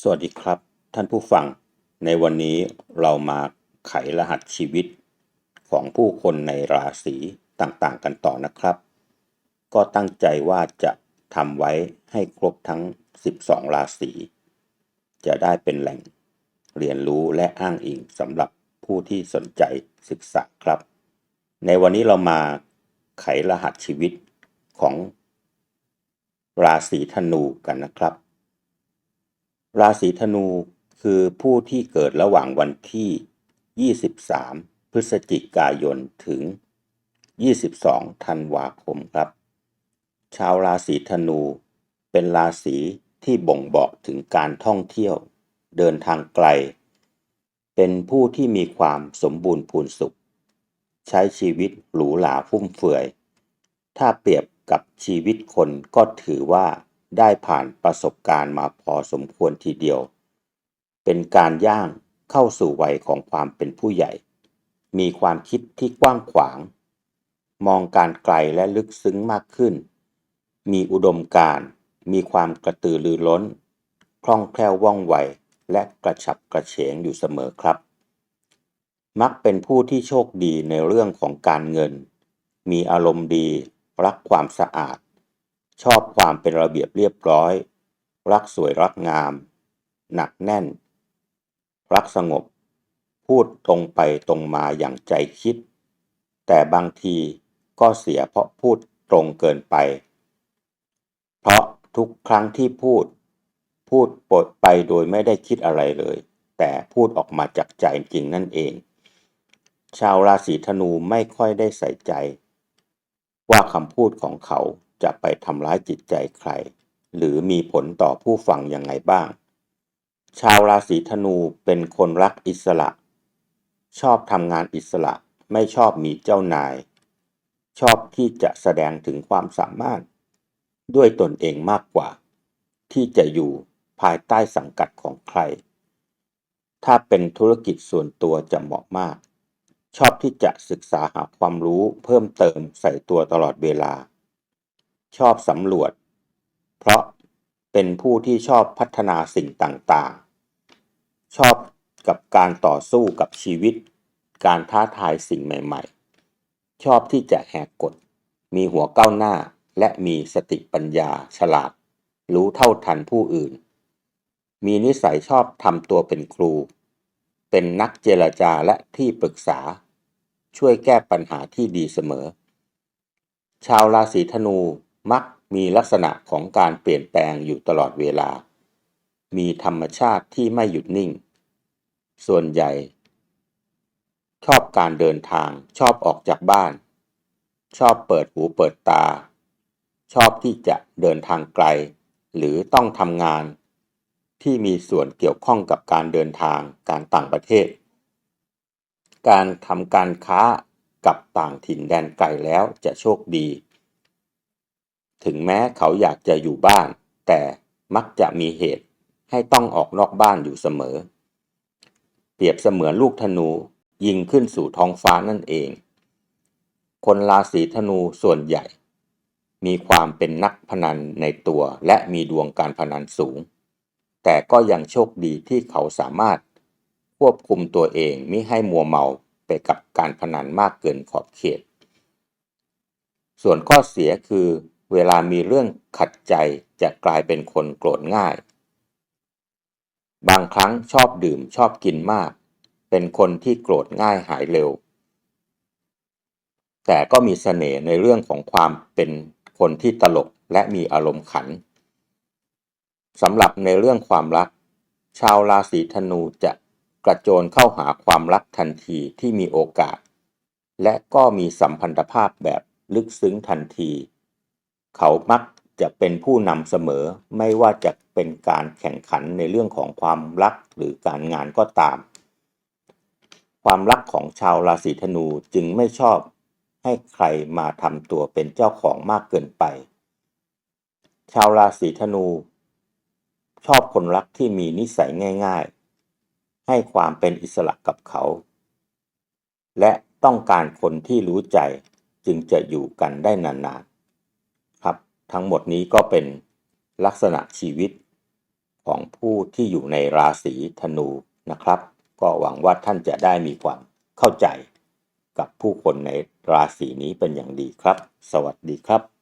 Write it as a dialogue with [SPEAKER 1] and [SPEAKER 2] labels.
[SPEAKER 1] สวัสดีครับ ท่านผู้ฟัง ในวันนี้เรามาไขรหัสชีวิตของผู้คนในราศีต่างๆ กันต่อนะครับ ก็ตั้งใจว่าจะทำไว้ให้ครบทั้ง 12 ราศีจะได้เป็นแหล่งเรียนรู้และอ้างอิงสำหรับผู้ที่สนใจศึกษาครับ ในวันนี้เรามาไขรหัสชีวิตของราศีธนูกันนะครับ ราศีธนูคือผู้ที่เกิดระหว่างวันที่ 23 พฤศจิกายนถึง 22 ธันวาคมครับ ชาวราศีธนูเป็นราศีที่บ่งบอกถึงการท่องเที่ยว เดินทางไกล เป็นผู้ที่มีความสมบูรณ์พูนสุข ใช้ชีวิตหรูหราฟุ่มเฟือย ถ้าเปรียบกับชีวิตคนก็ถือว่า ได้ผ่านประสบการณ์มาพอสมควรทีเดียว เป็นการย่างเข้าสู่วัยของความเป็นผู้ใหญ่ มีความคิดที่กว้างขวาง มองการไกลและลึกซึ้งมากขึ้น มีอุดมการมีความกระตือรือร้น คล่องแคล่วว่องไว และกระฉับกระเฉงอยู่เสมอครับ มักเป็นผู้ที่โชคดีในเรื่องของการเงิน มีอารมณ์ดี รักความสะอาด ชอบความเป็นระเบียบเรียบร้อย รักสวยรักงาม หนักแน่น รักสงบ พูดตรงไปตรงมาอย่างใจคิด แต่บางทีก็เสียเพราะพูดตรงเกินไป เพราะทุกครั้งที่พูด พูดปดไปโดยไม่ได้คิดอะไรเลย แต่พูดออกมาจากใจจริงนั่นเอง ชาวราศีธนูไม่ค่อยได้ใส่ใจ ว่าคำพูดของเขา จะไปทำร้ายจิตใจใคร หรือมีผลต่อผู้ฟังยังไงบ้าง ชาวราศีธนูเป็นคนรักอิสระ ชอบทำงานอิสระไม่ชอบมีเจ้านาย ชอบที่จะแสดงถึงความสามารถ ด้วยตนเองมากกว่า ที่จะอยู่ภายใต้สังกัดของใคร ถ้าเป็นธุรกิจส่วนตัวจะเหมาะมาก ชอบที่จะศึกษาหาความรู้เพิ่มเติมใส่ตัวตลอดเวลา ชอบสำรวจ เพราะเป็นผู้ที่ชอบพัฒนาสิ่งต่างๆ ชอบกับการต่อสู้กับชีวิต การท้าทายสิ่งใหม่ ๆ ชอบที่จะแหกกฎ มีหัวก้าวหน้าและมีสติปัญญาฉลาด รู้เท่าทันผู้อื่น มีนิสัยชอบทำตัวเป็นครู เป็นนักเจรจาและที่ปรึกษา ช่วยแก้ปัญหาที่ดีเสมอ ชาวราศีธนู มักมีลักษณะของการเปลี่ยนแปลงอยู่ตลอดเวลา มีธรรมชาติที่ไม่หยุดนิ่ง ส่วนใหญ่ ชอบการเดินทาง ชอบออกจากบ้าน ชอบเปิดหูเปิดตา ชอบที่จะเดินทางไกล หรือต้องทำงาน ที่มีส่วนเกี่ยวข้องกับการเดินทางการต่างประเทศ การทำการค้ากับต่างถิ่นแดนไกลแล้วจะโชคดี ถึงแม้เขาอยากจะอยู่บ้าน แต่มักจะมีเหตุให้ต้องออกนอกบ้านอยู่เสมอ เปรียบเสมือนลูกธนูยิงขึ้นสู่ท้องฟ้านั่นเอง คนราศีธนูส่วนใหญ่ มีความเป็นนักพนันในตัวและมีดวงการพนันสูง แต่ก็ยังโชคดีที่เขาสามารถควบคุมตัวเองไม่ให้มัวเมาไปกับการพนันมากเกินขอบเขต ส่วนข้อเสียคือ เวลามีเรื่องขัดใจจะกลายเป็นคนโกรธง่าย บางครั้งชอบดื่มชอบกินมาก เป็นคนที่โกรธง่ายหายเร็ว แต่ก็มีเสน่ห์ในเรื่องของความเป็นคนที่ตลกและมีอารมณ์ขันสำหรับในเรื่องความรัก ชาวราศีธนูจะกระโจนเข้าหาความรักทันทีที่มีโอกาส และก็มีสัมพันธภาพแบบลึกซึ้งทันที เขามักจะเป็นผู้นำเสมอไม่ว่าจะเป็นการแข่งขันในเรื่องของความรักหรือการงานก็ตาม ความรักของชาวราศีธนูจึงไม่ชอบให้ใครมาทำตัวเป็นเจ้าของมากเกินไป ชาวราศีธนู ชอบคนรักที่มีนิสัยง่าย ๆ ให้ความเป็นอิสระกับเขา และต้องการคนที่รู้ใจจึงจะอยู่กันได้นานๆ ทั้งหมดนี้ก็เป็นลักษณะชีวิตของผู้ที่อยู่ในราศีธนูนะครับ ก็หวังว่าท่านจะได้มีความเข้าใจกับผู้คนในราศีนี้เป็นอย่างดีครับ สวัสดีครับ